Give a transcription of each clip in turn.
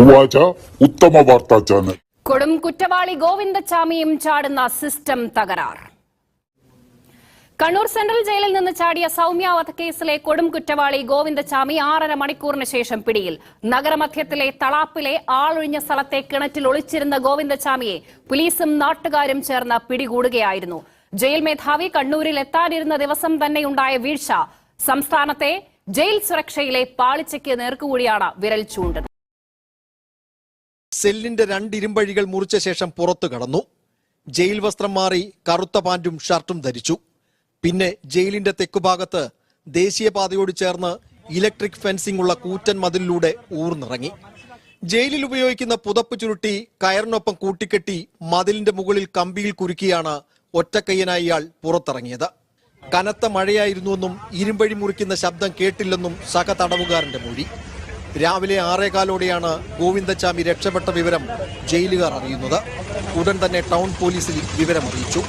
ഉവാച ഉത്തമ വാർത്താ ചാനൽ. കൊടും കുറ്റവാളി ഗോവിന്ദച്ചാമിയും ചാടുന്ന സിസ്റ്റം തകരാർ. കണ്ണൂർ സെൻട്രൽ ജയിലിൽ നിന്ന് ചാടിയ സൗമ്യ വധക്കേസിലെ കൊടും കുറ്റവാളി ഗോവിന്ദച്ചാമി ആറര മണിക്കൂറിന് ശേഷം പിടിയിൽ. നഗരമധ്യത്തിലെ തളാപ്പിലെ ആളൊഴിഞ്ഞ സ്ഥലത്തെ കിണറ്റിൽ ഒളിച്ചിരുന്ന ഗോവിന്ദച്ചാമിയെ പോലീസും നാട്ടുകാരും ചേർന്ന് പിടികൂടുകയായിരുന്നു. ജയിൽ മേധാവി കണ്ണൂരിൽ എത്താനിരുന്ന ദിവസം തന്നെയുണ്ടായ വീഴ്ച. സംസ്ഥാനത്തെ ജയിൽ സുരക്ഷയിലെ പാളിച്ചയ്ക്ക് നേർക്കുകൂടിയാണ് വിരൽ ചൂണ്ടത് സെല്ലിന്റെ രണ്ട് ഇരുമ്പഴികൾ മുറിച്ച ശേഷം പുറത്തു കടന്നു. ജയിൽ വസ്ത്രം മാറി കറുത്ത പാന്റും ഷർട്ടും ധരിച്ചു. പിന്നെ ജയിലിന്റെ തെക്കുഭാഗത്ത് ദേശീയപാതയോട് ചേർന്ന് ഇലക്ട്രിക് ഫെൻസിംഗ് ഉള്ള കൂറ്റൻ മതിലിലൂടെ ഊർന്നിറങ്ങി. ജയിലിൽ ഉപയോഗിക്കുന്ന പുതപ്പ് ചുരുട്ടി കയറിനൊപ്പം കൂട്ടിക്കെട്ടി മതിലിന്റെ മുകളിൽ കമ്പിയിൽ കുരുക്കിയാണ് ഒറ്റക്കയ്യനായ ഇയാൾ പുറത്തിറങ്ങിയത്. കനത്ത മഴയായിരുന്നുവെന്നും ഇരുമ്പഴി മുറിക്കുന്ന ശബ്ദം കേട്ടില്ലെന്നും സഹ തടവുകാരന്റെ മൊഴി. രാവിലെ ആറേകാലോടെയാണ് ഗോവിന്ദച്ചാമി രക്ഷപ്പെട്ട വിവരം ജയിലുകാർ അറിയുന്നത്. ഉടൻ തന്നെ ടൗൺ പോലീസിൽ വിവരം അറിയിച്ചു.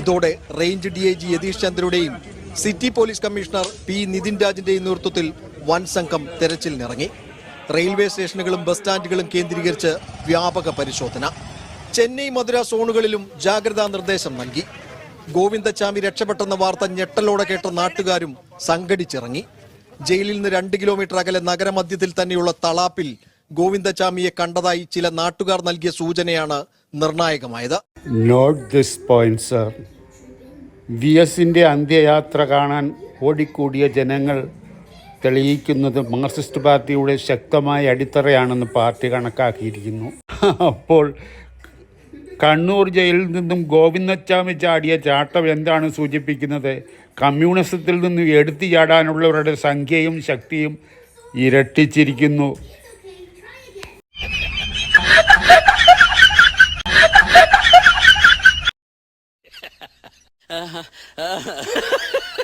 ഇതോടെ range D I G Yathish ചന്ദ്രയുടെയും city police commissioner P Nitin രാജിന്റെയും നേതൃത്വത്തിൽ വൻ സംഘം തെരച്ചിലിനിറങ്ങി റെയിൽവേ സ്റ്റേഷനുകളും ബസ് സ്റ്റാൻഡുകളും കേന്ദ്രീകരിച്ച് വ്യാപക പരിശോധന. ചെന്നൈ മധുര സോണുകളിലും ജാഗ്രതാ നിർദ്ദേശം നൽകി. ഗോവിന്ദച്ചാമി രക്ഷപ്പെട്ടെന്ന വാർത്ത ഞെട്ടലോടെ കേട്ട നാട്ടുകാരും സംഘടിച്ചിറങ്ങി. ജയിലിൽ നിന്ന് രണ്ട് കിലോമീറ്റർ അകലെ നഗരമധ്യത്തിൽ തന്നെയുള്ള തളാപ്പിൽ ഗോവിന്ദചാമിയെ കണ്ടതായി ചില നാട്ടുകാർ നൽകിയ സൂചനയാണ് നിർണായകമായത്. നോട്ട് പോയിന്റ് സർ വി എസിന്റെ അന്ത്യയാത്ര കാണാൻ ഓടിക്കൂടിയ ജനങ്ങൾ തെളിയിക്കുന്നത് മാർക്സിസ്റ്റ് പാർട്ടിയുടെ ശക്തമായ അടിത്തറയാണെന്ന് പാർട്ടി കണക്കാക്കിയിരിക്കുന്നു. അപ്പോൾ കണ്ണൂർ ജയിലിൽ നിന്നും ഗോവിന്ദച്ചാമി ചാടിയ ചാട്ടം എന്താണ് സൂചിപ്പിക്കുന്നത്? കമ്മ്യൂണിസത്തിൽ നിന്ന് എടുത്തു ചാടാനുള്ളവരുടെ സംഖ്യയും ശക്തിയും ഇരട്ടിച്ചിരിക്കുന്നു.